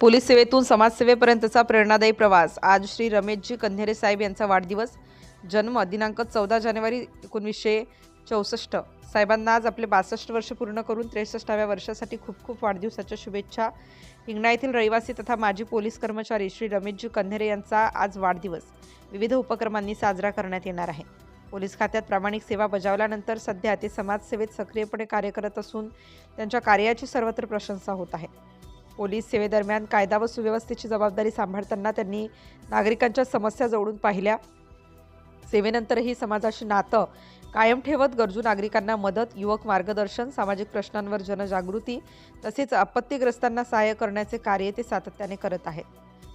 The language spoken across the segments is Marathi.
पोलीस सेवेतून समाजसेवेपर्यंतचा प्रेरणादायी प्रवास. आज श्री रमेशजी कन्हेरे साहेब यांचा वाढदिवस. जन्म दिनांक चौदा जानेवारी एकोणीसशे चौसष्ट. साहेबांना आज आपले बासष्ट वर्ष पूर्ण करून त्रेसष्टाव्या वर्षासाठी खूप खूप वाढदिवसाच्या शुभेच्छा. हिंगणा येथील रहिवासी तथा माजी पोलीस कर्मचारी श्री रमेशजी कन्हेरे यांचा आज वाढदिवस. विविध उपक्रमांनी साजरा करण्यात येणार आहे. पोलीस खात्यात प्रामाणिक सेवा बजावल्यानंतर सध्या ते समाजसेवेत सक्रियपणे कार्य करत असून त्यांच्या कार्याची सर्वत्र प्रशंसा होत आहे. पोलीस सेवेदरम्यान कायदा व सुव्यवस्थेची जबाबदारी सांभाळताना त्यांनी नागरिकांच्या समस्या जोडून पाहिल्या. सेवेनंतरही समाजाशी नातं कायम ठेवत गरजू नागरिकांना मदत युवक मार्गदर्शन सामाजिक प्रश्नांवर जनजागृती तसेच आपत्तीग्रस्तांना सहाय्य करण्याचे कार्य ते सातत्याने करत आहेत.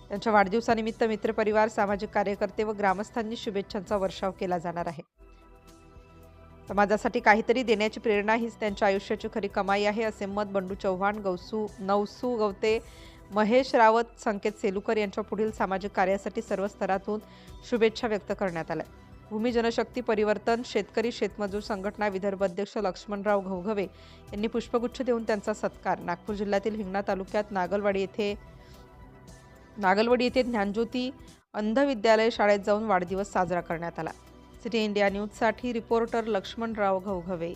त्यांच्या वाढदिवसानिमित्त मित्रपरिवार सामाजिक कार्यकर्ते व ग्रामस्थांनी शुभेच्छांचा वर्षाव केला जाणार आहे. समाजासाठी काहीतरी देण्याची प्रेरणा हीच त्यांच्या आयुष्याची खरी कमाई आहे असे मत बंडू चव्हाण गौसू नवसू गवते महेश रावत संकेत सेलुकर यांच्या पुढील सामाजिक कार्यासाठी सर्व स्तरातून शुभेच्छा व्यक्त करण्यात आल्या. भूमी जनशक्ती परिवर्तन शेतकरी शेतमजूर संघटना विदर्भ अध्यक्ष लक्ष्मणराव घवघवे यांनी पुष्पगुच्छ देऊन त्यांचा सत्कार. नागपूर जिल्ह्यातील हिंगणा तालुक्यात नागलवाडी येथे नागलवाडी येथे ज्ञानज्योती अंध विद्यालय शाळेत जाऊन वाढदिवस साजरा करण्यात आला. सिटी इंडिया न्यूजसाठी रिपोर्टर लक्ष्मणराव घवघवे.